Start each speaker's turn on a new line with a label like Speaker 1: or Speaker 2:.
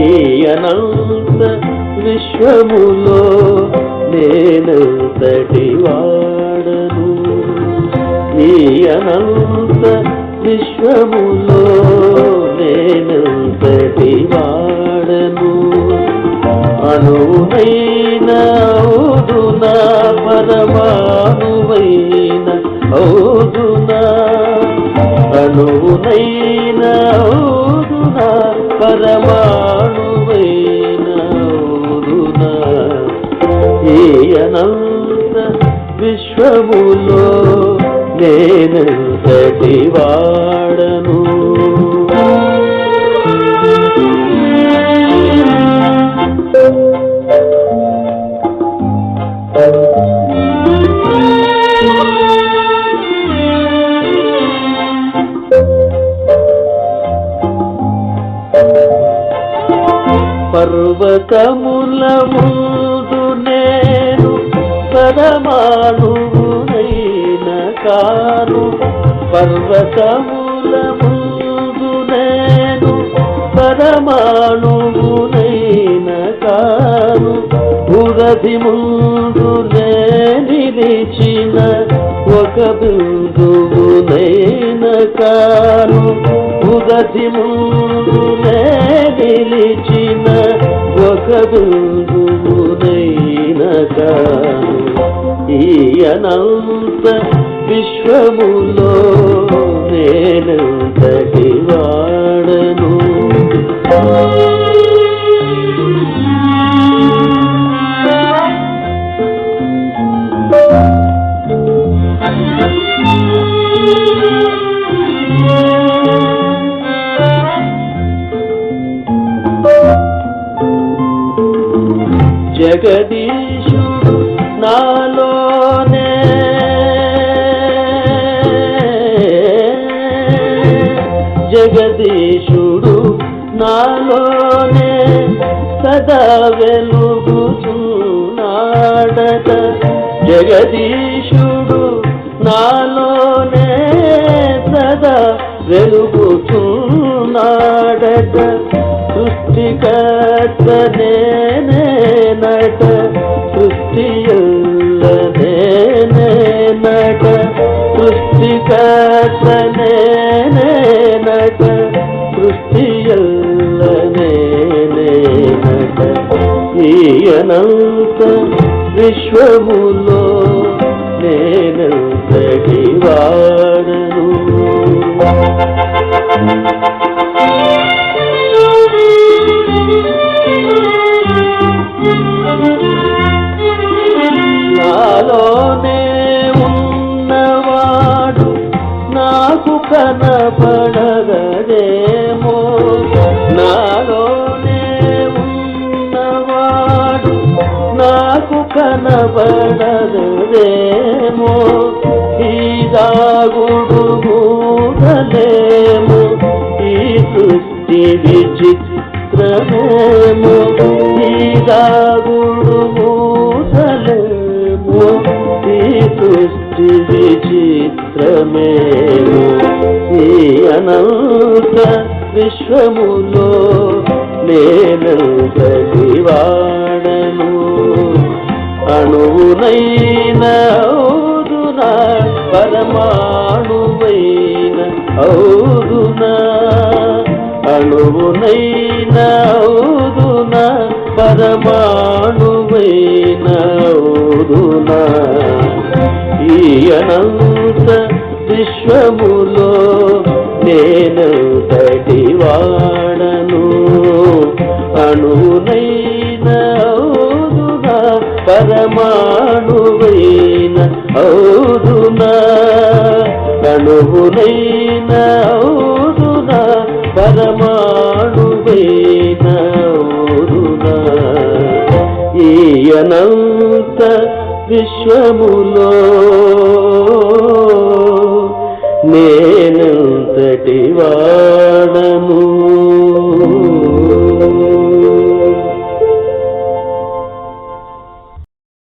Speaker 1: ఈయనంత విశ్వములో నేనంతటి వాడను? ఈయనంత విశ్వములో నేనంతటి వాడను? అణువునైన ఔదునా పరమాణువైన ఔదునా. అణువునైన ఔదునా పరమాణువైన ఔదునా. ఈయనంత విశ్వములో నేనంతటి వాడను? పర్వతముల ముందు నేను పరమాణువునైన కాను. పర్వతముల ముందు నేను పరమాణువునైన కాను. ఉరది ముందు నే నిలిచిన ఒక బిందువునైన కాను. ఉరది ముందు నే ఒక బిందువునైన ఈయనంత విశ్వములో జగదీశుడు నాలోనే. జగదీశుడు నాలోనే సదా వెలుగుచున్నాడట. జగదీశుడు నాలోనే సదా వెలుగుచున్నాడట. సృష్టికర్త నేనేనట సృష్టియల్ల నేనేనట సృష్టికర్త నేనేనట సృష్టియల్ల నేనేనట ఈయనంత విశ్వములో నేనంతటి వాడను? నాలోనే కనపడగదేమో. నాలోనే ఉన్నవాడు నాకు కనపడగదేమో. ఈ దాగుడు మూడలేము ఈ సృష్టి విచిత్రమేమో. ఈ దాగుడు మూడలేము ఈ సృష్టి విచిత్రమేమో. నీ అనంత విశ్వములో నేనంత వాడను అణువునైన ఔదునా పరమాణువైన ఔదునా అణువునైన ఔదునా పరమాణువైన ఔదునా. ఈ అనంత విశ్వములో నేనంతటి వాడను? అణువునైన ఔదునా పరమాణువైన ఔదునా? అణువునైన ఔదునా పరమాణువైన ఔదునా? ఈ విశ్వములో నేనంతటి వాడను